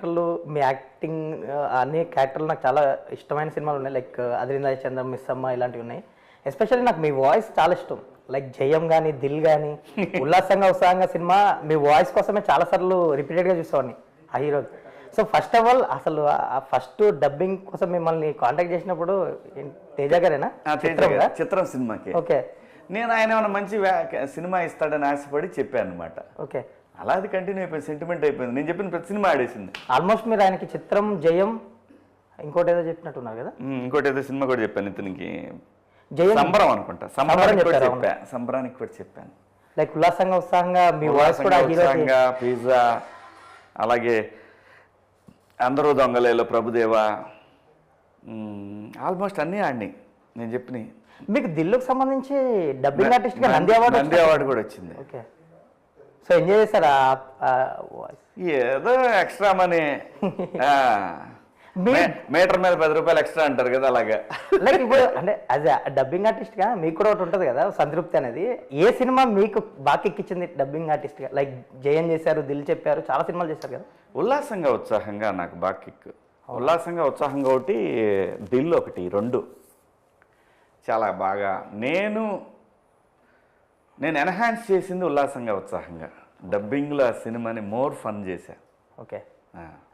క్యారెక్టర్లు మీ యాక్టింగ్ అన్ని క్యారెక్టర్లు నాకు చాలా ఇష్టమైన సినిమాలు ఉన్నాయి. లైక్ అదిరిందా చంద్ర మిస్ అమ్మ ఇలాంటివి ఉన్నాయి. ఎస్పెషల్లీ నాకు మీ వాయిస్ చాలా ఇష్టం. లైక్ జయం కానీ దిల్ కానీ ఉల్లాసంగా ఉత్సాహంగా సినిమా మీ వాయిస్ కోసమే చాలా సార్లు రిపీటెడ్గా చూసేవాడిని ఆ hero so first of all అసలు ఫస్ట్ డబ్బింగ్ కోసం మిమ్మల్ని కాంటాక్ట్ చేసినప్పుడు తేజ గారేనా? చిత్రం సినిమాకి. ఓకే. నేను ఆయన ఏమైనా మంచి సినిమా ఇస్తాడని ఆశపడి చెప్పాను అనమాట ఓకే. అలా అది కంటిన్యూ అయిపోయింది సెంటిమెంట్ అయిపోయింది. నేను చెప్పిన ప్రతి సినిమా ఆడేసింది. ఆల్మోస్ట్ మీరు ఆయనకి చిత్రం జయం ఇంకోటి ఏదో చెప్పినట్టున్నారు కదా? ఇంకోటి ఏదో సినిమా కూడా చెప్పాను ఇతనికి. జయం? సంబరం అనుకుంటా. సంబరానికి కూడా చెప్పారు, చెప్పా. సంబరానికి కూడా చెప్పాను. లైక్ ఉల్లాసంగా ఉత్సాహంగా మీ వాయిస్ కూడా ఉత్సాహంగా పిజ్జా అలాగే అందరూ దొంగలేలో ప్రభుదేవ. ఆల్మోస్ట్ అన్నీ ఆడినాయి. నేను చెప్పినాయి మీకు దిల్లుకు సంబంధించి డబ్బింగ్ ఆర్టిస్ట్గా నంది అవార్డు నంది అవార్డు కూడా వచ్చింది. ఓకే సో ఎంజాయ్ వాయిస్ ఏదో ఎక్స్ట్రా మనీ. మీటర్ మీద పది రూపాయలు ఎక్స్ట్రా అంటారు కదా అలాగా. లైక్ ఇప్పుడు అంటే యాజ్ డబ్బింగ్ ఆర్టిస్ట్గా మీకు కూడా ఒకటి ఉంటుంది కదా సంతృప్తి అనేది. ఏ సినిమా మీకు బాగా ఎక్కించింది డబ్బింగ్ ఆర్టిస్ట్గా? లైక్ జయం చేశారు దిల్ చెప్పారు చాలా సినిమాలు చేశారు కదా. ఉల్లాసంగా ఉత్సాహంగా నాకు బాగా కిక్ ఉల్లాసంగా ఉత్సాహంగా ఒకటి దిల్ ఒకటి రెండు. చాలా బాగా. నేను నేను ఎన్హాన్స్ చేసింది ఉల్లాసంగా ఉత్సాహంగా. డబ్బింగ్లో ఆ సినిమాని మోర్ ఫన్ చేశా. ఓకే.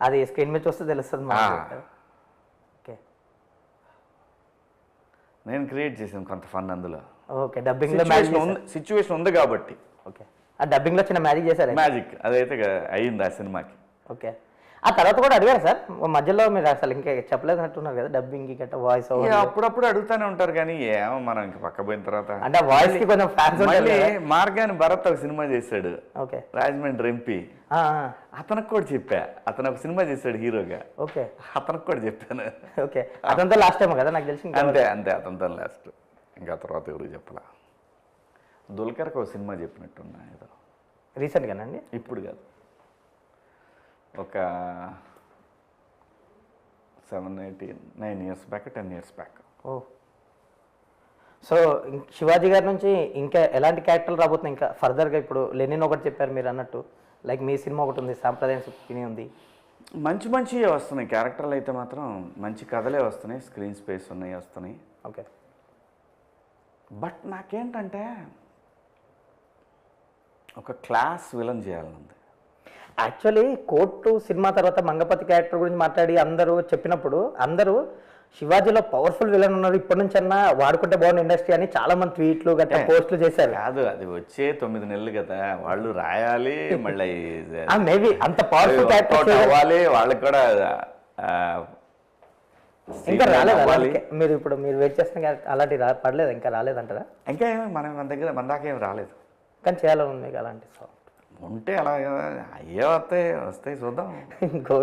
అది స్క్రీన్ మీద చూస్తే తెలుస్తుంది. ఓకే. నేను క్రియేట్ చేసాను కొంత ఫన్ అందులో. ఓకే డబ్బింగ్లో సిచ్యువేషన్ ఉంది కాబట్టి. ఓకే. ఆ డబ్బింగ్లో చిన్న మ్యాజిక్ చేశారు మ్యాజిక్ అదైతే అయింది ఆ సినిమాకి. ఓకే. ఆ తర్వాత కూడా అడిగారు సార్. మధ్యలో మీరు అసలు ఇంకా చెప్పలేదు అంటున్నారు కదా డబ్బింగ్ గట్ట వాయిస్ అప్పుడప్పుడు అడుగుతానే ఉంటారు కానీ ఏమో మనం ఇంక పక్క పోయిన తర్వాత. అంటే వాయిస్కి కొంచెం ఫ్యాన్స్ మళ్ళీ మార్గాని భరత్ ఒక సినిమా చేశాడు. ఓకే. రాజమండ్రి ఎంపీ ఆ, అతనికి కూడా చెప్పా. అతను ఒక సినిమా చేశాడు హీరోగా. ఓకే. అతనికి కూడా చెప్పాను. ఓకే. అదంతా లాస్ట్ టైం కదా నాకు తెలిసి అంతే అంతే అతనితో లాస్ట్ ఇంకా తర్వాత ఎవరు చెప్పలా. దుల్కర్కి ఒక సినిమా చెప్పినట్టున్నా ఏదో. రీసెంట్ గానండి ఇప్పుడు కాదు. ఒక seven eighty nine years back ten years back ఓ. సో శివాజీ గారి నుంచి ఇంకా ఎలాంటి క్యారెక్టర్లు రాబోతున్నాయి? ఇంకా ఫర్దర్గా ఇప్పుడు లెనిన్ ఒకటి చెప్పారు మీరు అన్నట్టు. లైక్ మీ సినిమా ఒకటి ఉంది సాంప్రదాయం సుప్పిని ఉంది. మంచి మంచి వస్తున్నాయి. క్యారెక్టర్లు అయితే మాత్రం మంచి కథలే వస్తున్నాయి. స్క్రీన్ స్పేస్ ఉన్నాయి వస్తున్నాయి. ఓకే బట్ నాకేంటంటే ఒక క్లాస్ విలన్ చేయాలని ఉంది యాక్చువల్లీ కోర్టు సినిమా తర్వాత మంగపతి క్యారెక్టర్ గురించి మాట్లాడి అందరూ చెప్పినప్పుడు అందరూ శివాజీలో పవర్ఫుల్ విలన్ ఉన్నారు ఇప్పటి నుంచి అన్నా వాడుకుంటే బాగుంది ఇండస్ట్రీ అని చాలా మంది ట్వీట్లు గట్రా పోస్టులు చేశారు. కాదు అది వచ్చే తొమ్మిది నెలలు కదా వాళ్ళు రాయాలి మళ్ళీ మేబీ అంత పవర్ఫుల్ క్యారెక్టర్ అవ్వాలి వాళ్ళకి కూడా ఇంకా రాలేదు? మీరు ఇప్పుడు మీరు వెయిట్ చేస్తున్న అలాంటి పడలేదు? ఇంకా రాలేదంటారా? ఇంకా ఏమి మన మన దగ్గర మన దాకా ఏమి రాలేదు. కానీ చేయాలని ఉంది అలాంటి సో ఉంటే అలా అయ్యే వస్తాయి వస్తాయి చూద్దాం.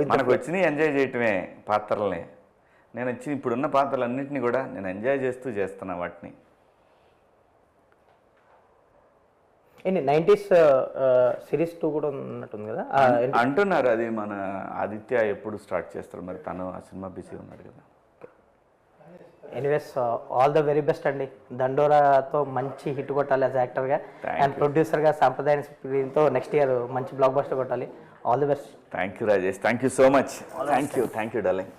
మనకు వచ్చినాయి ఎంజాయ్ చేయటమే పాత్రల్ని. నేను వచ్చి ఇప్పుడున్న పాత్రలన్నింటినీ కూడా నేను ఎంజాయ్ చేస్తూ చేస్తున్నా వాటిని. ఏంటి నైంటీస్ సిరీస్ టూ కూడా ఉన్నట్టుంది కదా? అంటున్నారు అది మన ఆదిత్య ఎప్పుడు స్టార్ట్ చేస్తారు? మరి తను ఆ సినిమా బిజీ ఉన్నాడు కదా. Anyways all the very best అండి. దండోరాతో మంచి హిట్ కొట్టాలి యాజ్ యాక్టర్గా అండ్ ప్రొడ్యూసర్గా సాంప్రదాయ స్క్రీన్తో నెక్స్ట్ ఇయర్ మంచి బ్లాక్ బస్టర్ కొట్టాలి all the best thank you Rajesh thank you so much thank you thank you darling